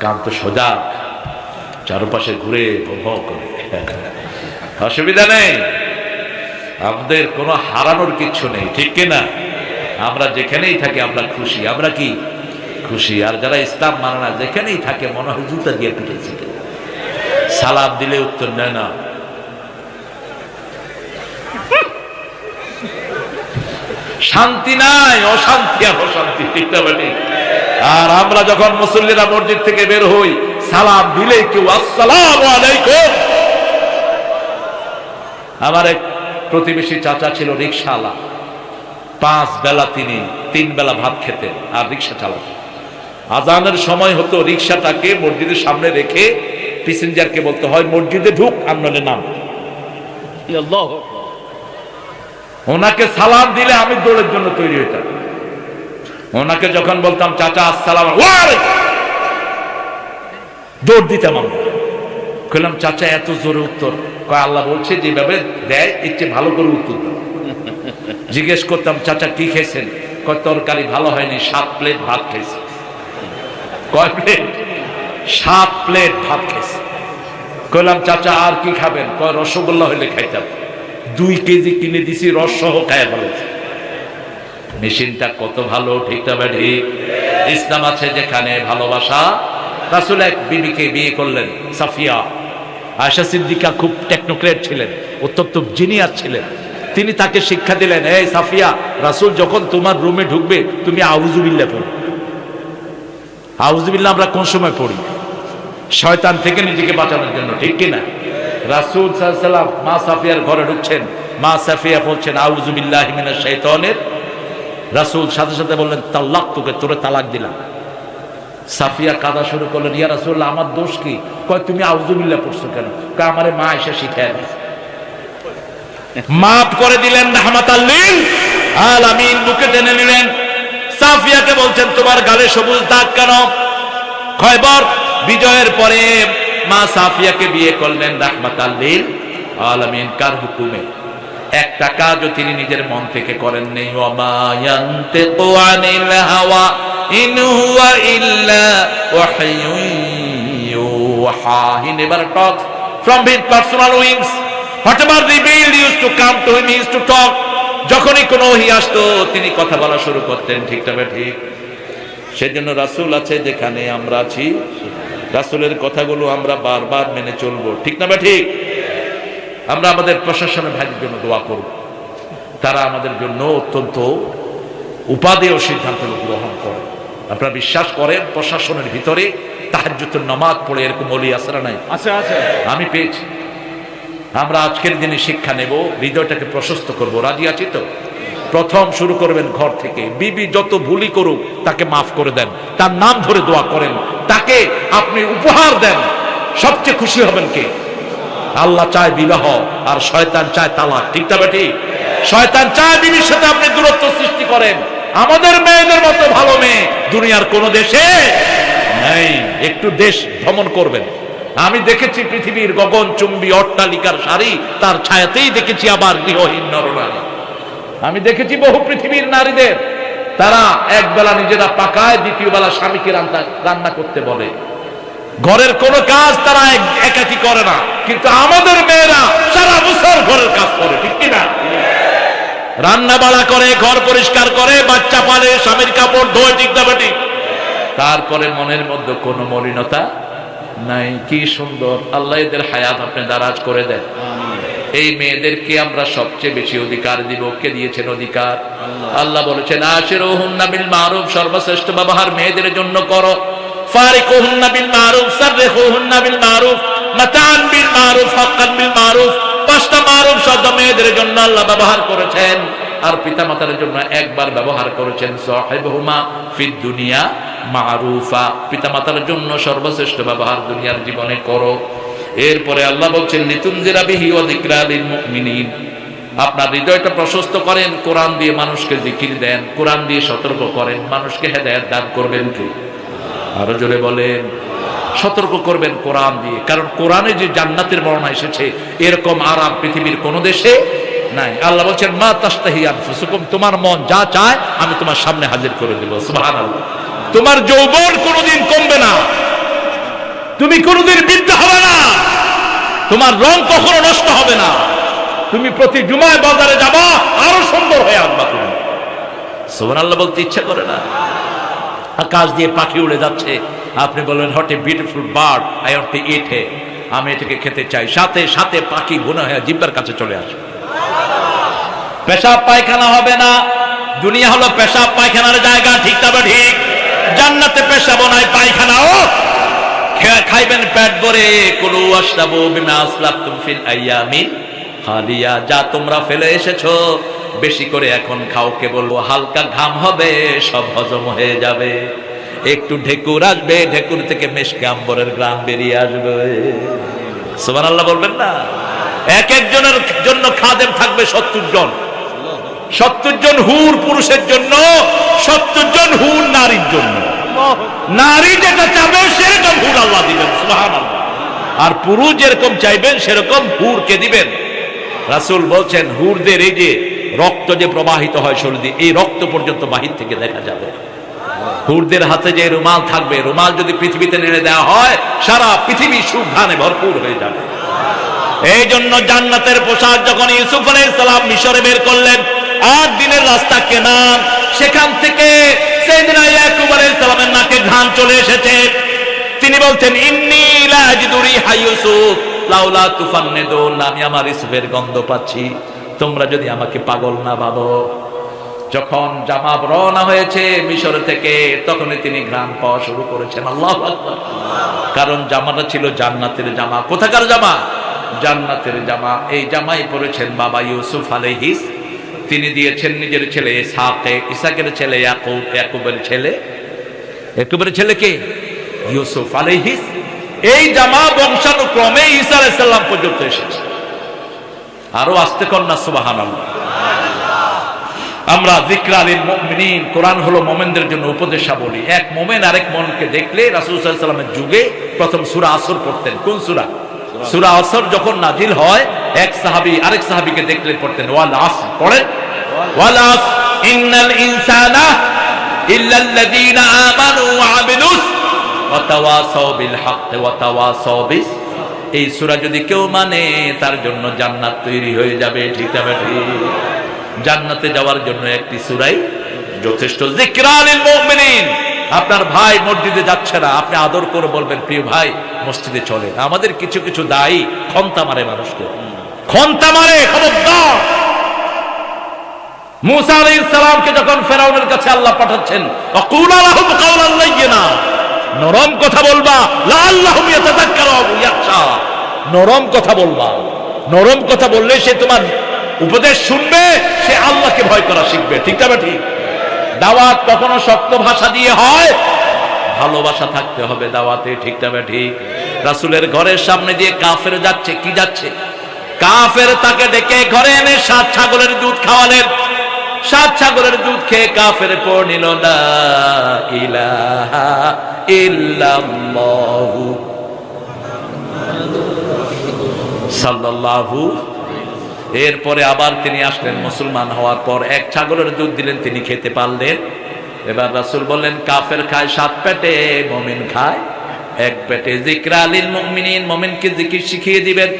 কাম তো সোজা। চারপাশে ঘুরে ভোগ করে। অসুবিধা নেই। আমাদের কোনো হারানোর কিচ্ছু নেই, ঠিক কিনা আমরা যেখানেই থাকি, আমরা খুশি। আমরা কি? খুশি। আর যারা ইসলাম মানে না, যেখানেই থাকে, মনে হয় জুতা দিয়ে পিটেছে সালাম দিলে উত্তর নেয় না। শান্তি নাই, অশান্তি আর অশান্তি, ঠিক না আর আমরা যখন মুসল্লিরা মসজিদ থেকে বের হই সালাম দিলে কেউ আসসালাম আলাইকুম। আমার এক প্রতিবেশী চাচা ছিল রিক্সাওয়ালা পাঁচ বেলা তিনি তিন বেলা ভাত খেতেন আর রিক্সা চালাতেন। আজানের সময় হতো রিক্সাটাকে মসজিদের সামনে রেখে প্যাসেঞ্জারকে বলতে হয় মসজিদে ঢুক আর নলে নাম। ওনাকে সালাম দিলে আমি দৌড়ের জন্য তৈরি হইতাম। ওনাকে যখন বলতাম, চাচা, আসসালাম। দৌড় দিতাম আমরা। চাচা, এত জোরে উত্তর। কয়, আল্লাহ বলছে, যেভাবে দেয় ইচ্ছে ভালো করে উত্তর জিজ্ঞেস করতাম, চাচা, কি খেয়েছেন? কয়, তরকারি ভালো হয়নি, সাত প্লেট ভাত খেয়েছে। কয়, প্লেট? সাত প্লেট ভাত খেয়েছে। কইলাম, চাচা, আর কি খাবেন? কয়, রসগোল্লা হইলে খাইতাম। দুই কেজি কিনে দিছি, রস সহ খায় ফেলেছে। মেশিনটা কত ভালো, ঠিক না বা ঠিক। ইসলাম আছে যেখানে ভালোবাসা। রাসুল এক বিবিকে বিয়ে করলেন, সাফিয়া। আয়সা সিদ্দিকা খুব টেকনোক্রেট ছিলেন, অত্যন্ত জিনিয়ার ছিলেন। তিনি তাকে শিক্ষা দিলেন, এই সাফিয়া, রাসুল যখন তোমার রুমে ঢুকবে, তুমি আউজুবিল্লা পড়ো। আউজুবিল্লা আমরা কোন সময় পড়ি? শয়তান থেকে নিজেকে বাঁচানোর জন্য, ঠিক কিনা? রাসুল সাল্লাম মা সাফিয়ার ঘরে ঢুকছেন, মা সাফিয়া বলছেন আউজুবিল্লাহ মিনাশ শাইতানের রাসুল সাথে সাথে বললেন তাল্লাক তোকে, তোরে তালাক দিলাম। সাফিয়া কাদা শুরু করলেন, ইয়া রাসুল আমার দোষ কি? কয়, তুমি আউজুবিল্লাহ পড়ছো কেন? কয়, আমারে মা এসে শিখায় মাফ করে দিলেন বুকে টেনে নিলেন। সাফিয়াকে বলছেন, তোমার গালে সবুজ দাগ কেন? খয়বর। বিজয়ের পরে মা সাফিয়াকে বিয়ে করলেন রাহমাত আলামিন, কার হুকুমে? একটা কাজও তিনি নিজের মন থেকে করেন নেই। ওয়ামায়ান্তে talks from his personal wings whatever revealed use to come to him use to talk যখনই কোনো ওহি আসতো, তিনি কথা বলা শুরু করতেন, ঠিক তবে ঠিক। সেজন্য রাসূল আছে যেখানে আমরা আছি। রাসূলের কথাগুলো আমরা বারবার মেনে চলবো, ঠিক না ঠিক। আমরা আমাদের প্রশাসনের ভাইয়ের জন্য দোয়া করব। তারা আমাদের জন্য অত্যন্ত উপাদেয় সিদ্ধান্ত গ্রহণ করে। আপনারা বিশ্বাস করেন প্রশাসনের ভিতরে তাহার তাহাজ্জুতের নমাজ পড়ে এরকম অলি আসরা নাই? আমি পেয়েছি। আমরা আজকের দিনে শিক্ষা নেব হৃদয়টাকে প্রশস্ত করব। রাজি আছি তো? প্রথম শুরু করবেন ঘর থেকে। বিবি যত ভুলি করুক তাকে মাফ করে দেন। তার নাম ধরে দোয়া করেন। তাকে আপনি উপহার দেন। সবচেয়ে খুশি হবেন কে? আল্লাহ চায় বিবাহ আর শয়তান চায় তালাক। ঠিক তবে ঠিক শয়তান চায় বিবির সাথে আপনি দূরত্ব সৃষ্টি করেন। আমাদের মেয়েদের মতো ভালো মেয়ে দুনিয়ার কোন দেশে নেই। একটু দেশ ভ্রমণ করবেন। আমি দেখেছি পৃথিবীর গগন, চুম্বী, অট্টালিকার শাড়ি, তার ছায়াতেই দেখেছি আবার গৃহহীন নরনারী। আমি দেখেছি বহু পৃথিবীর নারীদের। তারা এক বেলা নিজেরা পাকায় দ্বিতীয় বেলা স্বামীকে রান্না রান্না করতে বলে। ঘরের কোনো কাজ তারা একাকি করে না। কিন্তু আমাদের মেয়েরা সারা বছর ঘরের কাজ করে ঠিক কিনা? রান্না বাড়া করে ঘর পরিষ্কার করে বাচ্চা পালে স্বামীর কাপড় ধোয় ঠিক ঠিক তারপরে মনের মধ্যে কোনো মলিনতা নাই। কি সুন্দর। আল্লাহ এদের হায়াত আপনি দারাজ করে দেন। এই মেয়েদেরকে আমরা সবচেয়ে বেশি অধিকার দিব। কে দিয়েছেন অধিকার? আল্লাহ। বলেছেন আশের আশিরুহুন্না বিল মারুফ সর্বশ্রেষ্ঠ ব্যবহার মেয়েদের জন্য করো। পাঁচটা মারুফ শব্দ মেয়েদের জন্য আল্লাহ ব্যবহার করেছেন। আর পিতামাতার জন্য একবার ব্যবহার করেছেন, সাহেবহুমা দুনিয়া মারুফা। পিতামাতার জন্য সর্বশ্রেষ্ঠ ব্যবহার দুনিয়ার জীবনে করো। এরপরে আল্লাহ বলছেন, লিতুনজিরা বিহি মুমিনিন। আপনার হৃদয়টা প্রশস্ত করেন, কোরআন দিয়ে মানুষকে জিকির দেন, কোরআন দিয়ে সতর্ক করেন, মানুষকে হেদায়েত দান করবেন কি? আরও জোরে বলেন। সতর্ক করবেন কোরআন দিয়ে। কারণ কোরআনে যে জান্নাতের বর্ণনা এসেছে, এরকম আরাম পৃথিবীর কোন দেশে নাই। আল্লাহ বলছেন, মা তাস্তাহি আনফুসুকুম, তোমার মন যা চায়, আমি তোমার সামনে হাজির করে দেব। সুবহানাল্লাহ। তোমার যৌবন কোনোদিন কমবে না। তুমি কোনোদিন বৃদ্ধ হবে না। তোমার রং কখনো নষ্ট হবে না। তুমি প্রতি জুমায় বাজারে যাবা, আরও সুন্দর হয়ে আসবা তুমি। সোমান আল্লাহ বলতে ইচ্ছা করে না। আকাশ দিয়ে পাখি উড়ে যাচ্ছে। আপনি বললেন what a beautiful bird I want to hey আমি এটাকে খেতে চাই। সাথে সাথে পাখি গুণা হয়ে জিব্বার কাছে চলে আসে। পেশাব পায়খানা হবে না। দুনিয়া হলো পেশাব পায়খানার জায়গা, ঠিক তবে ঠিক। জান্নাতে পেশাব নাই পায়খানাও খে- খাইবেন পেট ভরে। কুলু আশরাবু বিমা আসলাফতুম ফিল আইয়ামিন হালিয়া যা তোমরা ফেলে এসেছ বেশি করে এখন খাও কে বলব, হালকা ঘাম হবে, সব হজম হয়ে যাবে। একটু ঢেকুর আসবে, ঢেকুর থেকে মেশকে আম্বরের গ্রাম বেরিয়ে আসবে। সুমান আল্লাহ বলবেন না? এক একজনের জন্য খাদেম থাকবে সত্তর জন। সত্তর জন হুর পুরুষের জন্য, সত্তর জন হুর নারীর জন্য। নারী যেটা চাবে, সেরকম হুর আল্লাহ দিবেন। আর পুরুষ যেরকম চাইবেন, সেরকম হুরকে দিবেন। রাসুল বলছেন, হুরদের এই যে রক্ত যে প্রবাহিত হয় শরীর এই রক্ত পর্যন্ত বাহির থেকে দেখা যাবে। হুরদের হাতে যে রুমাল থাকবে, রুমাল যদি পৃথিবীতে নেড়ে দেওয়া হয়, সারা পৃথিবী সুখ ধানে ভরপুর হয়ে যাবে। এই জন্য জান্নাতের পোশাক যখন ইউসুফ আলাইহিসসালাম মিশরে বের করলেন আট দিনের রাস্তা কেনা, সেখান থেকে সেদিন ইয়াকুব আলাইহিসসালামের নাকে ঘাম চলে এসেছে। তিনি বলছেন ইন্নী লা আজিদু রিহা ইউসুফ, লাউলা তুফান্নিদুন, আমি আমার ইউসুফের গন্ধ পাচ্ছি। তোমরা যদি আমাকে পাগল না ভাবো। যখন জামা রওনা হয়েছে মিশর থেকে, তখনই তিনি ঘ্রাণ পাওয়া শুরু করেছেন। আল্লাহ কারণ জামাটা ছিল জান্নাতের জামা। কোথাকার জামা? জান্নাতের জামা। এই জামাই পরেছেন বাবা ইউসুফ আলহিস তিনি দিয়েছেন নিজের ছেলে ইসাকে ইসাকের ছেলে ইয়াকুব। ইয়াকুবের ছেলে? ইয়াকুবের ছেলে কে? ইউসুফ আলহিস এই জামা বংশানুক্রমে ঈসা আলাইসাল্লাম পর্যন্ত এসেছে। আরও আসতে কন্যা সুবাহান আমরা জিকরা আলীর মুমিনিন কোরআন হলো মোমেনদের জন্য উপদেশা বলি এক মোমেন আরেক মনকে দেখলে রাসূল সাল্লামের যুগে প্রথম সুরা আসর পড়তেন। কোন সূরা? সূরা আসর যখন নাজিল হয় এক সাহাবী আরেক সাহাবিকে দেখলে পড়তেন ওয়াল আসর পড়েন? ওয়াল আসর ইন্নাল ইনসানা ইল্লা আল্লাযীনা আমানু ওয়া আমিলুস ওয়া বিল ওয়া বিস এই সূরা যদি কেউ মানে তার জন্য জান্নাত তৈরি হয়ে যাবে, ঠিক ঠিক জান্নাতে যাওয়ার জন্য একটি সুরাই যথেষ্ট। আপনার ভাই মসজিদে যাচ্ছে না, আপনি আদর করে বলবেন, প্রিয় ভাই, মসজিদে চলে। আমাদের কিছু কিছু দায়ী ক্ষমতা মারে মানুষকে। ক্ষমতা মারে মুসা আলাইহিস সালামকে যখন ফেরাউনের কাছে আল্লাহ পাঠাচ্ছেন লাইয়িনা। নরম কথা বলবা। নরম কথা বলবা। নরম কথা বললে সে তোমার উপদেশ শুনবে, সে আল্লাহকে ভয় করা শিখবে। ঠিক তবে ঠিক দাওয়াত কখনো শক্ত ভাষা দিয়ে হয়। ভালোবাসা থাকতে হবে দাওয়াতে, ঠিক তবে ঠিক রাসূলের ঘরের সামনে দিয়ে কাফের যাচ্ছে, কি যাচ্ছে? কাফের তাকে ডেকে ঘরে এনে সাত ছাগলের দুধ খাওয়ালেন। সাত ছাগলের দুধ খেয়ে কাফের পর নিল না ইলাহা ইল্লাল্লাহু সাল্লাল্লাহু। এরপরে আবার তিনি আসলেন মুসলমান হওয়ার পর, এক ছাগলের দুধ দিলেন, তিনি খেতে পারলেন। এবার রাসূল বললেন, কাফের খায় সাত পেটে, মমিন খায় এক পেটে। জিকরা আলিল মুমিনিন, মুমিনকে জিকির শিখিয়ে দিবেন।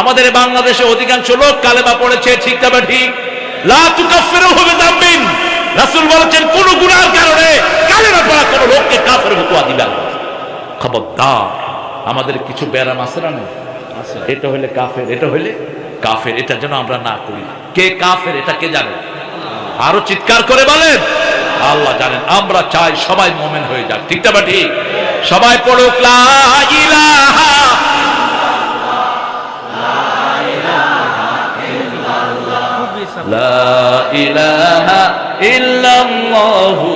আমাদের বাংলাদেশে অধিকাংশ লোক কালেমা পড়েছে, ঠিক তবে ঠিক? লা তুকাফিরু হবে জামিন রাসূল বলেছেন কোন গুনার কারণে কালেমা পড়া কোন লোককে কাফের ফতোয়া দিবেন খবরদার আমাদের কিছু ব্যারাম আছে না এটা কাফের এটা কাফের এটা যেন আমরা না করি। কে কাফের এটা কে জানে? আরও চিৎকার করে বলেন আল্লাহ জানেন আমরা চাই সবাই মোমেন হয়ে যাক। ঠিক না বা ঠিক? সবাই পড়ুক লা ইলাহা ইলাহা ইল্লাল্লাহু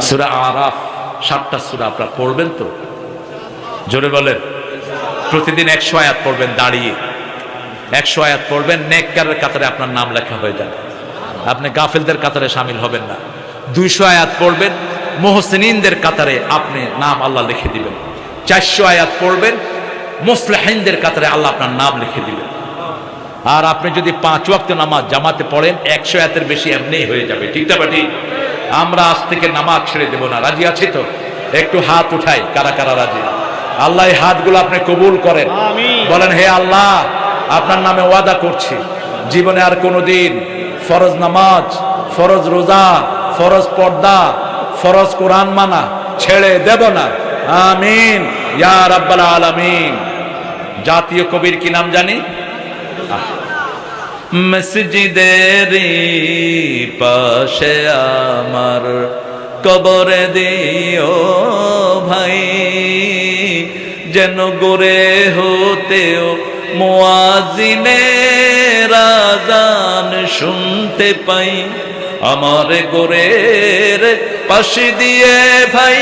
সূরা আরাফ, সাতটা সূরা আপনারা পড়বেন তো? জোরে বলেন। প্রতিদিন একশো আয়াত পড়বেন, দাঁড়িয়ে। একশো আয়াত পড়বেন, নেককারের কাতারে আপনার নাম লেখা হয়ে যাবে। আপনি গাফিলদের কাতারে সামিল হবেন না। দুইশো আয়াত পড়বেন মোহসিনদের কাতারে আপনি নাম আল্লাহ লিখে দিবেন। চারশো আয়াত পড়বেন মুসলিহিনদের কাতারে আল্লাহ আপনার নাম লিখে দিবেন। আর আপনি যদি পাঁচ ওয়াক্ত নামাজ জামাতে পড়েন একশো আয়াতের বেশি এমনিই হয়ে যাবে। ঠিক না ঠিক আমরা আজ থেকে নামাজ ছেড়ে দেব না। রাজি আছি তো? একটু হাত উঠাই কারা কারা রাজি? আল্লাহ এই হাতগুলো আপনি কবুল করেন। বলেন হে আল্লাহ আপনার নামে ওয়াদা করছি। জীবনে আর কোনোদিন ফরজ নামাজ ফরজ রোজা ফরজ পর্দা ফরজ কোরআন মানা ছেড়ে দেব না। আমিন। ইয়া রাব্বাল আলামিন। জাতীয় কবির কি নাম জানি? মসজিদের পাশে আমার কবরে দিও ভাই। যেন গোরে হতেও মোয়াজিনে রাজান শুনতে পাই। আমার গোরের পাশে দিয়ে ভাই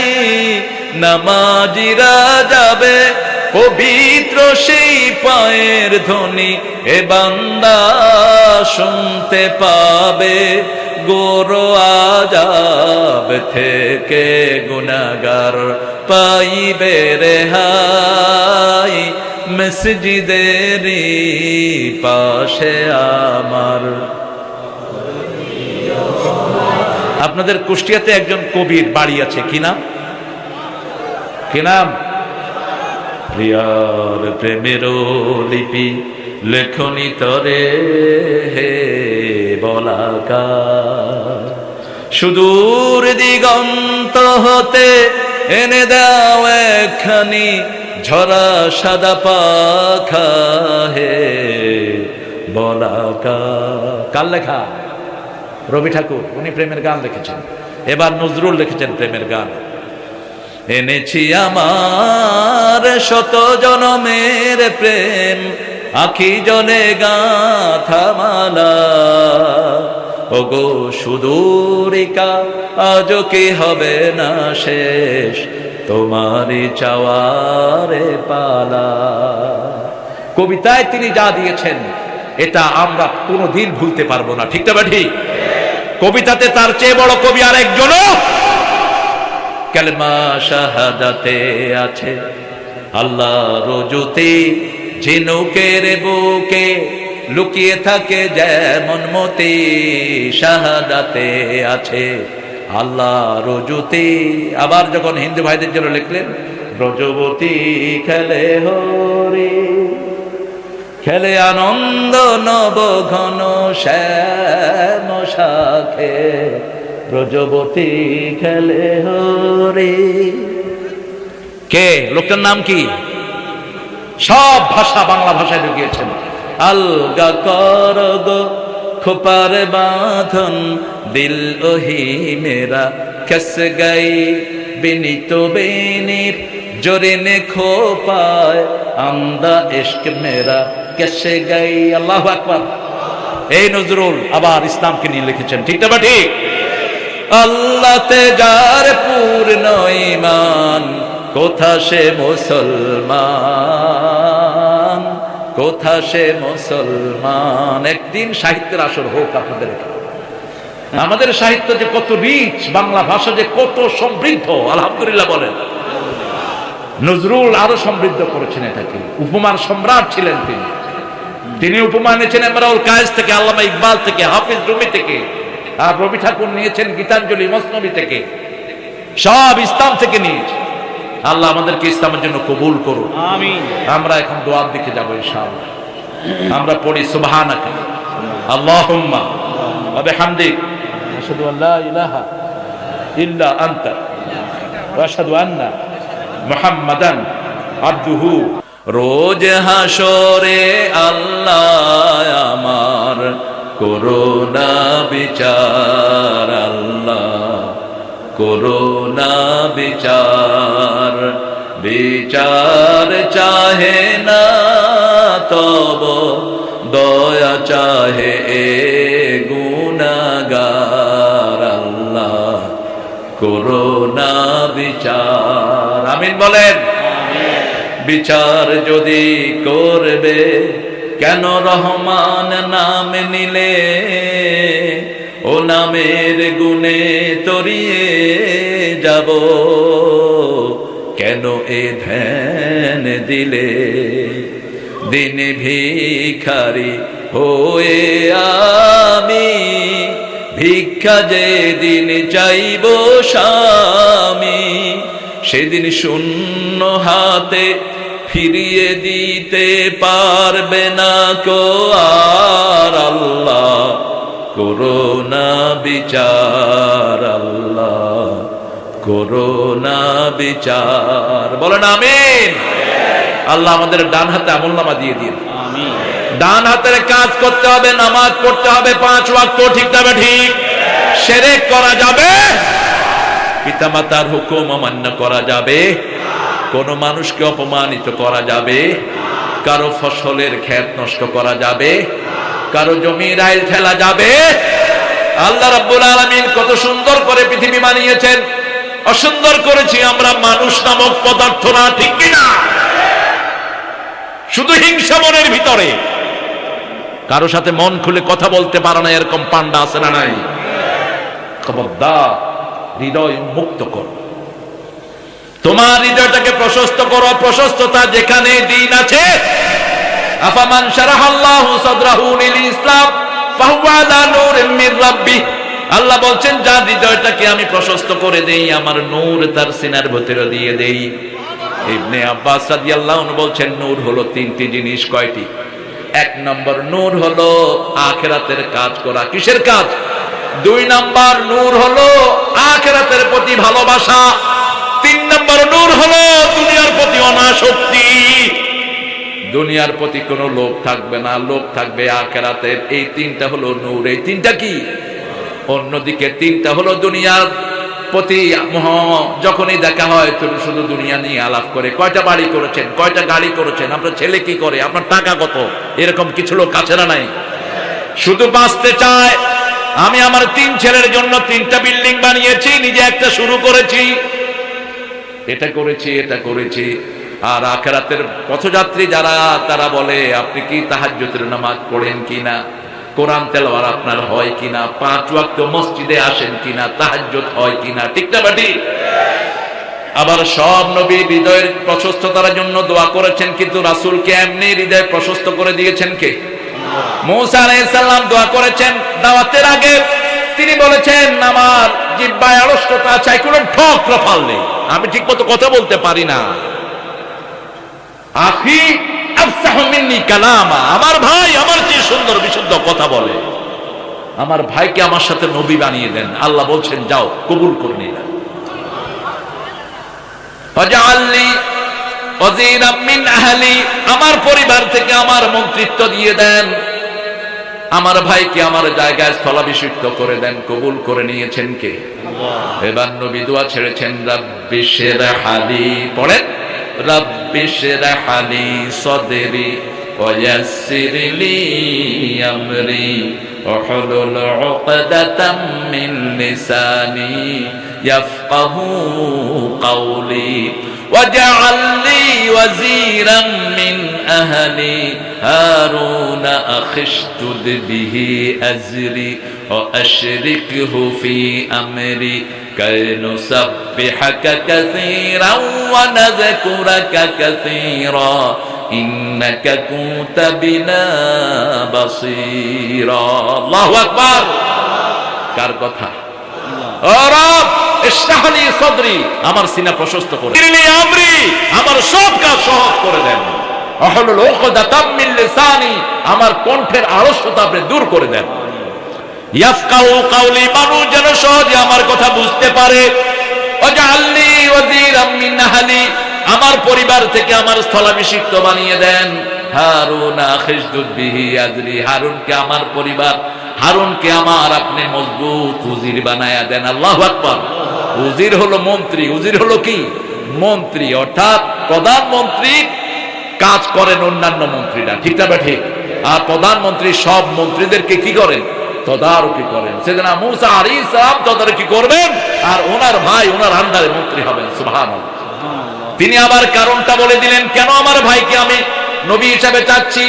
নামাজিরা যাবে পবিত্র সেই পায়ের ধ্বনি এ বান্দা শুনতে পাবে, গোরো আজাব থেকে গুনাগার পাইবে রেহাই। মসজিদের পাশে আমার। আপনাদের কুষ্টিয়াতে একজন কবির বাড়ি আছে, কি নাম? কি নাম? প্রিয়ার প্রেমের লিপি লেখনি তরে, হে বলাকা সুদূর দিগন্ত হতে এনে দাও একখানি ঝরা সাদা পাখা, হে বলাকা কার লেখা, রবি ঠাকুর, উনি প্রেমের গান লিখেছেন এবার নজরুল লিখেছেন প্রেমের গান। এনেছি আমার শত জনমের প্রেম, আখি জলে গাথা মালা। ওগো সুদূরিকা আজ কি হবে না শেষ? তোমারই চাওয়ারে পালা। কবিতায় তিনি যা দিয়েছেন, এটা আমরা কোনোদিন ভুলতে পারব না। ঠিক তবে ঠিক? কবিতাতে তার চেয়ে বড় কবি আর একজনও কালেমা শাহাদাতে আছে। আল্লাহ রোজুতে ঝিনুকের বুকে লুকিয়ে থাকে, যেমন মতি শাহাদাতে আছে। আল্লাহ রোজুতে আবার যখন হিন্দু ভাইদের জন্য লিখলেন ব্রজবতী খেলে হরি, খেলে আনন্দ নব ঘন শ্যাম শাখে। ব্রজবতী খেলে হরে। কে? লোকটার নাম কি? সব ভাষা বাংলা ভাষায় ঢুকিয়েছেন। আলগা কর গো খোপার বাঁধন, দিল ওহি মেরা কেস গাই। বিনিত বেনির জোরে নে খোপায় আমদা ইশক মেরা কেসে গাই। আল্লাহ আকবার। এই নজরুল আবার ইসলামকে নিয়ে লিখেছেন। ঠিক না বা ঠিক? আল্লাহতে যার পূর্ণ ইমান কোথা সে মুসলমান? কোথা সে মুসলমান? একদিন সাহিত্যের আসর হোক আপনাদের আমাদের সাহিত্য যে কত রিচ বাংলা ভাষা যে কত সমৃদ্ধ, আলহামদুলিল্লাহ বলেন। নজরুল আরও সমৃদ্ধ করেছেন এটাকে। উপমার সম্রাট ছিলেন তিনি। তিনি উপমা নিয়েছেন এমরাউল কায়েস থেকে, আল্লামা ইকবাল থেকে, হাফিজ রুমি থেকে। আর রবি ঠাকুর নিয়েছেন গীতাঞ্জলি মসনবী থেকে। সব ইসলাম থেকে নিয়েছে। আল্লাহ আমাদেরকে ইসলামের জন্য কবুল করুন। আমরা এখন দোয়ার দিকে যাব ইনশাআল্লাহ। আমরা পড়ি সুবহানাকা। আল্লাহুম্মা ওয়া বিহামদিক। আশহাদু আন লা ইলাহা ইল্লা আনতা ওয়া আশহাদু আন্না মুহাম্মাদান আবদুহু। রোজ হাসরে আল্লাহ আমার করোনা বিচার আল্লাহ। করোনা বিচার বিচার চাহে না তব দয়া চাহে এ গুনাগার আল্লাহ। করোনা বিচার আমিন বলেন। বিচার যদি করবে কেন রহমান নাম নিলে? ও নামের গুণে তরিয়ে যাব। কেন এ ধ্যান দিলে? দিন ভিখারি হয়ে আমি, ভিক্ষা যেদিন চাইব স্বামী, সেদিন শূন্য হাতে ফিরিয়ে দিতে পারবে না কো আর আল্লাহ। করোনা বিচার আল্লাহ। করোনা বিচার। বলেন আমিন। আল্লাহ আমাদের ডান হাতে আমল নামা দিয়ে দিন। ডান হাতের কাজ করতে হবে নামাজ পড়তে হবে পাঁচ ওয়াক্ত ঠিক তবে ঠিক? সেরেক করা যাবে। পিতামাতার হুকুম অমান্য করা যাবে। কোন মানুষকে অপমানিত করা যাবে? কারও ফসলের ক্ষেত নষ্ট করা যাবে? কারও জমি রাইল ঠেলা যাবে? আল্লাহ রাব্বুল আলামিন কত সুন্দর করে পৃথিবী বানিয়েছেন। অসুন্দর করেছি আমরা মানুষ নামক পদার্থ না, ঠিক কিনা শুধু হিংসা মনের ভিতরে। কারও সাথে মন খুলে কথা বলতে পারে না, এরকম পান্ডা আছে না নাই? খবরদার, হৃদয় মুক্ত করো। তোমার হৃদয়টাকে প্রশস্ত করো, প্রশস্ততা যেখানে দিন আছে। আফামান সাদরাহু লিল ইসলাম, ফাহুয়া মির রাব্বি। আল্লাহ বলছেন, যার হৃদয়টাকে আমি প্রশস্ত করে দেই, আমার নূর তার সিনার ভিতরে দিয়ে দেই। ইবনে আব্বাস রাদিয়াল্লাহু আনহু বলছেন, নূর হলো তিনটি জিনিস, কয়টি? এক নম্বর, নূর হলো আখেরাতের কাজ করা। কিসের কাজ? দুই নম্বর, নূর হলো আখেরাতের প্রতি ভালোবাসা। নম্বর নূর হলো দুনিয়ার প্রতি অনাসক্তি। দুনিয়ার প্রতি কোনো লোভ থাকবে না, লোভ থাকবে আখেরাতের। এই তিনটা হলো নূর। এই তিনটা কি? অন্যদিকে তিনটা হলো দুনিয়ার প্রতি যখনই দেখা হয় শুধু শুধু দুনিয়া নিয়ে আলাপ করে, কয়টা বাড়ি করেছেন, কয়টা গাড়ি করেছেন, আপনার ছেলে কি করে, আপনার টাকা কত, এরকম কিছু লোক আছে না নাই? শুধু বাঁচতে চায়। আমি আমার তিন ছেলের জন্য তিনটা বিল্ডিং বানিয়েছি, নিজে একটা শুরু করেছি। এটা করেছি এটা করেছি। আর আখেরাতের পথযাত্রী যারা, তারা বলে, আপনি কি তাহাজ্জুদের নামাজ পড়েন কিনা? কোরআন তেলাওয়ার আপনার হয় কিনা? পাঁচ ওয়াক্ত মসজিদে আসেন কিনা? তাহাজ্জুদ হয় কিনা? ঠিক না বাটি আবার সব নবী হৃদয়ের প্রশস্ততার জন্য দোয়া করেছেন, কিন্তু রাসূলকে এমনি হৃদয় প্রশস্ত করে দিয়েছেন কে? মৌসা দোয়া করেছেন দাওয়াতের আগে। তিনি বলেছেন, আমার জিব্বায় আড়ষ্টতা চাই কোনো ঠক রফাল নেই। আমি ঠিক মতো কথা বলতে পারি না। আমার ভাই আমার চেয়ে সুন্দর, বিশুদ্ধ কথা বলে। আমার ভাইকে আমার সাথে নবী বানিয়ে দেন। আল্লাহ বলছেন, যাও, কবুল করে নিলেন আমার পরিবার থেকে আমার মন্ত্রিত্ব দিয়ে দেন। আমার ভাইকে আমার জায়গায় স্থলাভিষিক্ত করে দেন কবুল করে নিয়েছেন কে এবার নবী দোয়া ছেড়েছেন রাব্বি শিরহালি পড়েন রাব্বি শিরহালি সদরি ويسر لي أمري واحلل عقدة من لساني يفقه قولي واجعل لي وزيرا من أهلي هارون أخي اشدد به أزري وأشركه في أمري كي نسبحك كثيرا ونذكرك كثيرا إنك كنت بنا بصيرا الله أكبر কার কথা আমার সিনা প্রশস্ত করে আমার সব কাজ সহজ করে দেন। আমার কণ্ঠের আলস্যতা আপনি দূর করে দেন। মানুষ যেন সহজে আমার কথা বুঝতে পারে। আমার পরিবার থেকে আমার স্থলাভিষিক্ত বানিয়ে দেন। হারুন হারুনকে আমার পরিবার হারুনকে আমার, আপনি মজবুত উজির বানায়া দেন, আল্লাহ আকবার। উজির হলো মন্ত্রী, উজির হলো কি? মন্ত্রী, অর্থাৎ প্রধানমন্ত্রী কাজ করেন অন্যান্য মন্ত্রীরা, ঠিক না ঠিক আর প্রধানমন্ত্রী সব মন্ত্রীদেরকে কি করেন? তদারকি করেন। সেদিন মুসা আলী ইসলাম তদারকি করবেন, আর ওনার ভাই, ওনার আন্ডারে মন্ত্রী হবেন, সুবহানাল্লাহ। তিনি আবার কারণটা বলে দিলেন, কেন আমার ভাইকে আমি নবী হিসাবে চাচ্ছি?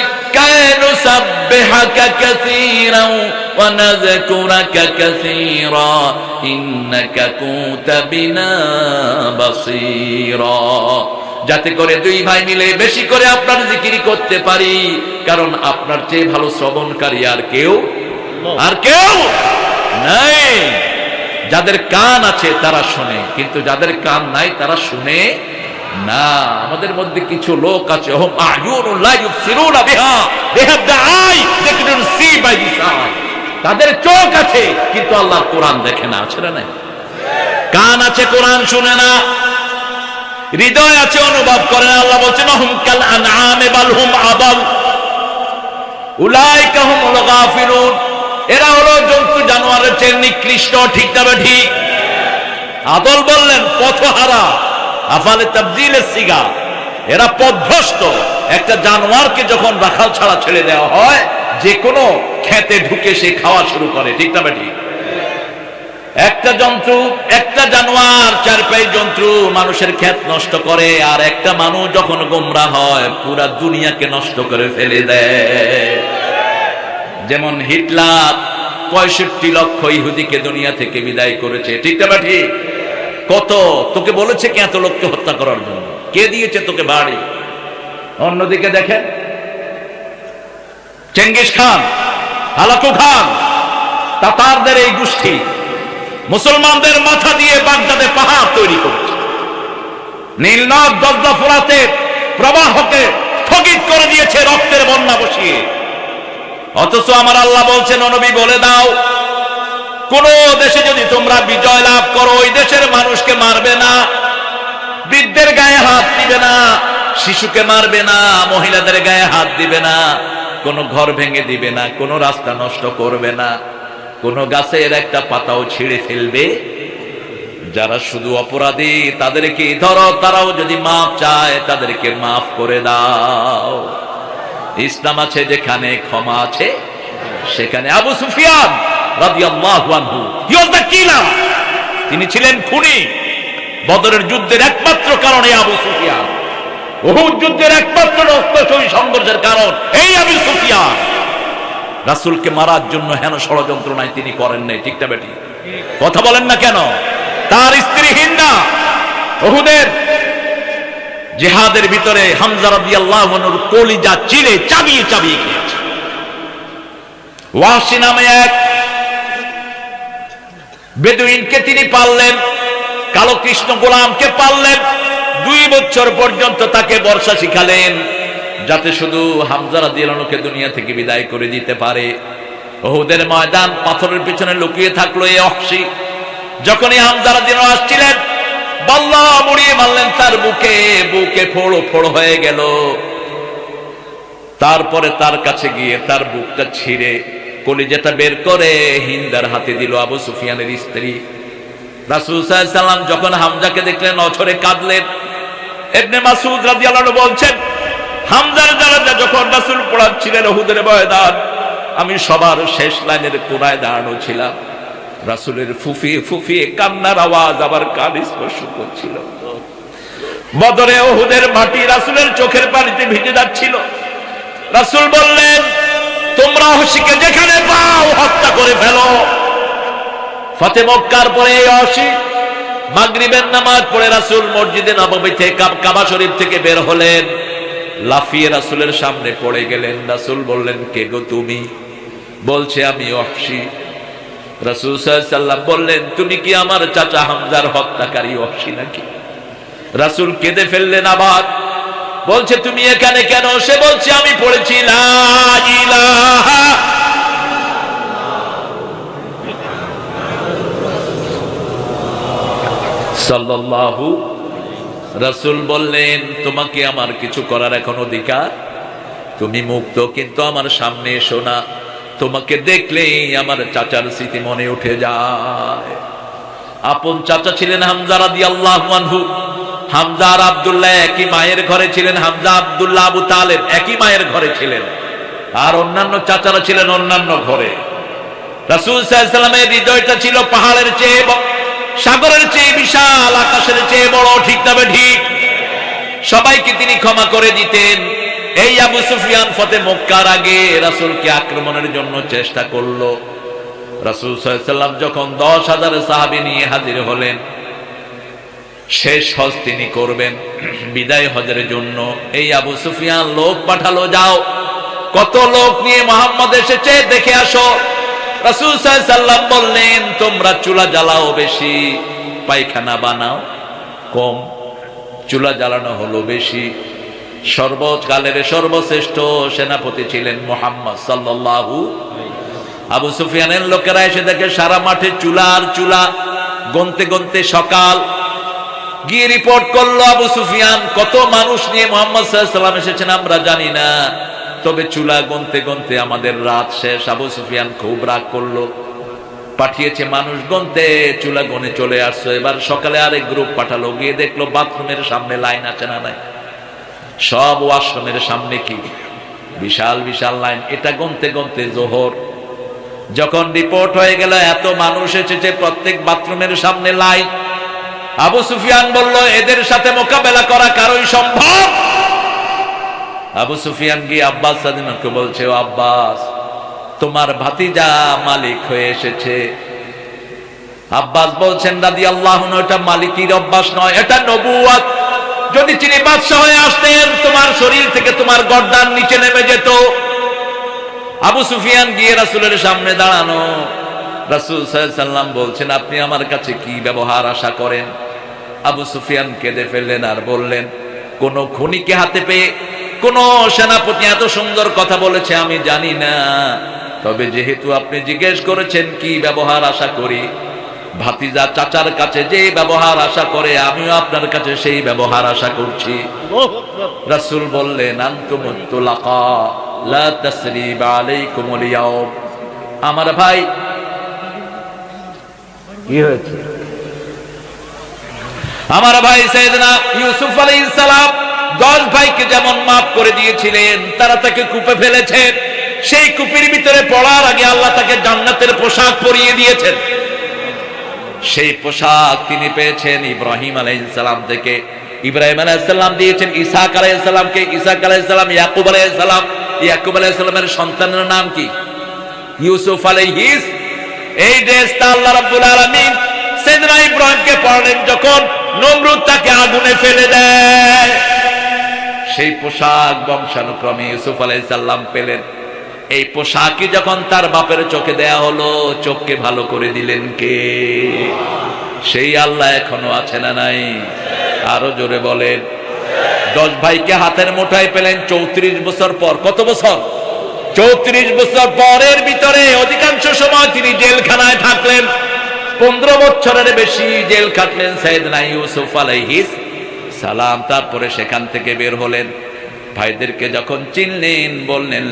সাব্বিহাকা কাসীরাও ওয়া নাযকুরাকা কাসীরা ইন্নাকা কুনতা বিনা বাসীরা যাতে করে দুই ভাই মিলে বেশি করে আপনার জিকির করতে পারি, কারণ আপনার চেয়ে ভালো শ্রবণকারী আর কেউ আর কেউ নাই। যাদের কান আছে তারা শুনে, কিন্তু যাদের কান নাই তারা শুনে না, আমাদের মধ্যে কিছু লোক আছে তাদের চোখ আছে, কিন্তু আল্লাহর কোরআন দেখে না, আছে না? কান আছে, কোরআন শুনে না। হৃদয় আছে, অনুভব করে না, আল্লাহ বলছেন, হুম এরা হলো জন্তু, জানোয়ারের চেয়ে নিকৃষ্ট, ঠিক তবে ঠিক? আদল বললেন, পথহারা। আফালে তাবজিলের সিগা এরা পথভ্রষ্ট একটা জানোয়ারকে যখন রাখাল ছাড়া ছেড়ে দেওয়া হয় যে কোনো খেতে ঢুকে সে খাওয়া শুরু করে। ঠিক তবে ঠিক একটা জন্তু, একটা জানোয়ার চার পাই জন্তু মানুষের ক্ষেত নষ্ট করে, আর একটা মানুষ যখন গোমরা হয়, পুরা দুনিয়াকে নষ্ট করে ফেলে দেয়। যেমন হিটলার, পঁয়ষট্টি লক্ষ ইহুদিকে দুনিয়া থেকে বিদায় করেছে। ঠিক না ঠিক কত? তোকে বলেছে কি এত লোককে হত্যা করার জন্য? কে দিয়েছে তোকে বাড়ি? অন্যদিকে দেখেন, চেঙ্গিস খান, হালাকু খান, তাতারদের এই গোষ্ঠী মুসলমানদের মাথা দিয়ে বাগদাদে পাহাড় তৈরি করছে। নীলনাথ দগ্ধ ফোরাতে প্রবাহকে স্থগিত করে দিয়েছে রক্তের বন্যা বসিয়ে। অথচ আমার আল্লাহ বলছেন নবী, বলে দাও কোন দেশে যদি তোমরা বিজয় লাভ করো, ওই দেশের মানুষকে মারবে না, বৃদ্ধের গায়ে হাত দিবে না, শিশুকে মারবে না, মহিলাদের গায়ে হাত দিবে না, কোন ঘর ভেঙে দিবে না, কোনো রাস্তা নষ্ট করবে না, কোন গাছের একটা পাতাও ছিঁড়ে ফেলবে। যারা শুধু অপরাধী, তাদেরকে ধরো, তারাও যদি মাফ চায়, তাদেরকে মাফ করে দাও। ইসলাম আছে যেখানে ক্ষমা আছে, সেখানে আবু সুফিয়ান তিনি ছিলেন খুনি। বদরের যুদ্ধের একমাত্র কারণে আবু সুফিয়ান। উহুদ যুদ্ধের একমাত্র রক্তচয়ী সংঘর্ষের কারণ এই আবু সুফিয়ান। রাসূলকে মারার জন্য হেন ষড়যন্ত্র নাই, তিনি করেন নাই ঠিকটা বেটি? কথা বলেন না কেন? তার স্ত্রী হিন্দা উহুদের জেহাদের ভিতরে হামজা রাদিয়াল্লাহু আনহুর কলিজা চিরে চাবিয়ে চাবিয়ে খেয়েছে। ওয়াসি নামে এক বেদুইনকে তিনি পাললেন কালো কৃষ্ণ গোলামকে পাললেন, দুই বছর পর্যন্ত তাকে বর্ষা শিখালেন, যাতে শুধু হামজারা দিলানুকে দুনিয়া থেকে বিদায় করে দিতে পারে। ওহুদের ময়দান পাথরের পিছনে লুকিয়ে থাকল এই অক্সি যখনই হামজারা দিন আসছিলেন, বাল্লা মুড়িয়ে মারলেন তার বুকে বুকে ফোড়ো ফোড়ো হয়ে গেল। তারপরে তার কাছে গিয়ে তার বুকটা ছিঁড়ে কলিজাটা বের করে হিন্দার হাতে দিল আবু সুফিয়ানের স্ত্রী। রাসূল সাল্লাম যখন হামজাকে দেখলেন অছরে কাঁদলেন। এবনে মাসুদ রাদিয়াল্লাহু বলছেন, হামজার জানাজা যখন রাসূল পড়াচ্ছিলেন ওহুদের ময়দান, আমি সবার শেষ লাইনের কোনায় দাঁড়ানো ছিলাম। রাসূলের ফুফিয়ে ফুফিয়ে কান্নার আওয়াজ আবার কান স্পর্শ করছিল। বদরে ওহুদের মাটি রাসূলের চোখের পানিতে ভিজে যাচ্ছিল। রাসূল বললেন তোমরা হসিকে যেখানে পাও হত্যা করে ফেলো। ফতে মক্কার পরে এই অসি মাগরিবের নামাজ পড়ে রাসূল মসজিদে নববী থেকে কাবা শরীফ থেকে বের হলেন। লাফিয়ে রাসূলের সামনে পড়ে গেলেন। রাসূল বললেন, কে গো তুমি? বলছে, আমি অহসি রাসূল সাল্লাল্লাহু বললেন, তুমি কি আমার চাচা হামজার হত্যাকারী অহসি নাকি? রাসূল কেঁদে ফেললেন আবার। বলছে, তুমি এখানে কেন? সে বলছে, আমি পড়েছি, লা ইলাহা বললেন, তোমাকে আমার কিছু করার এখন অধিকার? তুমি মুক্ত, কিন্তু আমার সামনে এসো না। তোমাকে দেখলেই আমার চাচার স্মৃতি মনে উঠে যায়। আপন চাচা ছিলেন হামজা রাদিয়াল্লাহু আনহু। হামজা আর আব্দুল্লাহ একই মায়ের ঘরে ছিলেন, হামজা আব্দুল্লাহ আবু তালেব একই মায়ের ঘরে ছিলেন। আর অন্যান্য চাচারা ছিলেন অন্যান্য ঘরে। রাসূল সাল্লামের হৃদয়টা ছিল পাহাড়ের চেয়ে সাগরের চেয়ে বিশাল, আকাশের চেয়ে বড়, ঠিক তবে ঠিক। সবাইকে তিনি ক্ষমা করে দিতেন। এই আবু সুফিয়ান ফতে মক্কার আগে রাসূলকে আক্রমণের জন্য চেষ্টা করল। রাসূল সাল্লাম যখন দশ হাজার সাহাবী নিয়ে হাজির হলেন শেষ হজ তিনি করবেন। বিদায় হজের জন্য। এই আবু সুফিয়ান লোক পাঠালো, যাও। কত লোক নিয়ে মোহাম্মদ এসেছে, দেখে আসো। রাসূল সাল্লাম বললেন, তোমরা চুলা জ্বালাও বেশি, পায়খানা বানাও কম। চুলা জ্বালানো হলো বেশি। সর্বকালের সর্বশ্রেষ্ঠ সেনাপতি ছিলেন মোহাম্মদ সাল্লাল্লাহু আবু সুফিয়ানের লোকেরা এসে দেখে, সারা মাঠে চুলা আর চুলা, গনতে গনতে সকাল গিয়ে রিপোর্ট করল আবু সুফিয়ান, কত মানুষ নিয়ে মোহাম্মদ সাল্লাম এসেছেন আমরা জানি না। তবে চুলা গনতে গনতে আমাদের রাত শেষ, আবু সুফিয়ান খুব রাগ করল। পাঠিয়েছে মানুষ গনতে, চুলা গনে চলে আসছে। এবার সকালে আরেক গ্রুপ পাঠালো, গিয়ে দেখল বাথরুমের সামনে লাইন আছে না নাই। সব ওয়াশরুমের সামনে কি? বিশাল বিশাল লাইন এটা গনতে গনতে জোহর। যখন রিপোর্ট হয়ে গেল, এত মানুষ এসেছে প্রত্যেক বাথরুমের সামনে লাইন আবু সুফিয়ান বলল, এদের সাথে মোকাবেলা করা কারোই সম্ভব? আবু সুফিয়ান গিয়ে আব্বাস সাদিনকে বলছে, ও আব্বাস, তোমার ভাতিজা মালিক হয়ে এসেছে। আব্বাস বলছেন দাদি আল্লাহ এটা মালিকির অভ্যাস নয়, এটা নবুয়াত যদি তিনি বাদশাহ হয়ে আসতেন, তোমার শরীর থেকে তোমার গর্দান নিচে নেমে যেত। আবু সুফিয়ান গিয়ে রাসুলের সামনে দাঁড়ানো। রাসুল সাল্লাম বলছেন আপনি আমার কাছে কি ব্যবহার আশা করেন? আবু সুফিয়ান কেঁদে ফেললেন আর বললেন কোন খনিকে হাতে পেয়ে কোন সেনাপতি এত সুন্দর কথা বলেছে আমি জানি না। তবে যেহেতু আপনি জিজ্ঞেস করেছেন কি ব্যবহার আশা করি ভাতিজা চাচার কাছে যে ব্যবহার আশা করে আমিও আপনার কাছে সেই ব্যবহার আশা করছি। রাসূল বললেন আনতুমুত তুলাকা লা তাসরিবা আলাইকুমুল ইয়াউম। আমার ভাই আমার ভাই সাইয়েদনা ইউসুফ আলাইহিস সালাম দশ ভাইকে যেমন মাফ করে দিয়েছিলেন, তারা তাকে কূপে ফেলেছেন সেই কূপের ভিতরে পড়ার আগে আল্লাহ তাকে জান্নাতের পোশাক পরিয়ে দিয়েছেন। সেই পোশাক তিনি পেয়েছেন ইব্রাহিম আলাইসালাম থেকে। ইব্রাহিম আলাইসাল্লাম দিয়েছেন ইসাক আলাইসাল্লামকে ইসাক আলাইসাল্লাম ইয়াকুব আলাইসাল্লাম ইয়াকুব আলাইসাল্লামের সন্তানের নাম কি? ইউসুফ আলাইহিস এই ড্রেসটা আল্লাহ রাব্বুল আলামিন সেদিনা ইব্রাহিমকে পড়লেন যখন নমরুদ তাকে আগুনে ফেলে দেয়, সেই পোশাক বংশানুক্রমে ইউসুফ আলাইসাল্লাম পেলেন। এই পোশাকই যখন তার বাপের চোখে দেয়া হলো, চোখকে ভালো করে দিলেন কে? সেই আল্লাহ এখনও আছে না নাই? আরও জোরে বলেন। দশ ভাইকে হাতের মুঠায় পেলেন চৌত্রিশ বছর পর। কত বছর? চৌত্রিশ বছর পরের ভিতরে অধিকাংশ সময় তিনি জেলখানায় থাকলেন। পনেরো বছরের বেশি জেল খাটলেন সাইদনা ইউসুফ আলাইহিস সালাম। তারপরে সেখান থেকে বের হলেন। ভাইদেরকে যখন চিনলেন, বললেন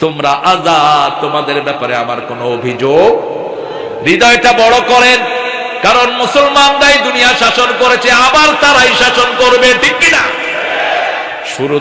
তোমরা আজাদ, তোমাদের ব্যাপারে আমার কোনো অভিযোগ? হৃদয়টা বড় করেন। কারণ মুসলমানরাই দুনিয়া শাসন করেছে আবার তারাই শাসন করবে ঠিক কিনা? শুরু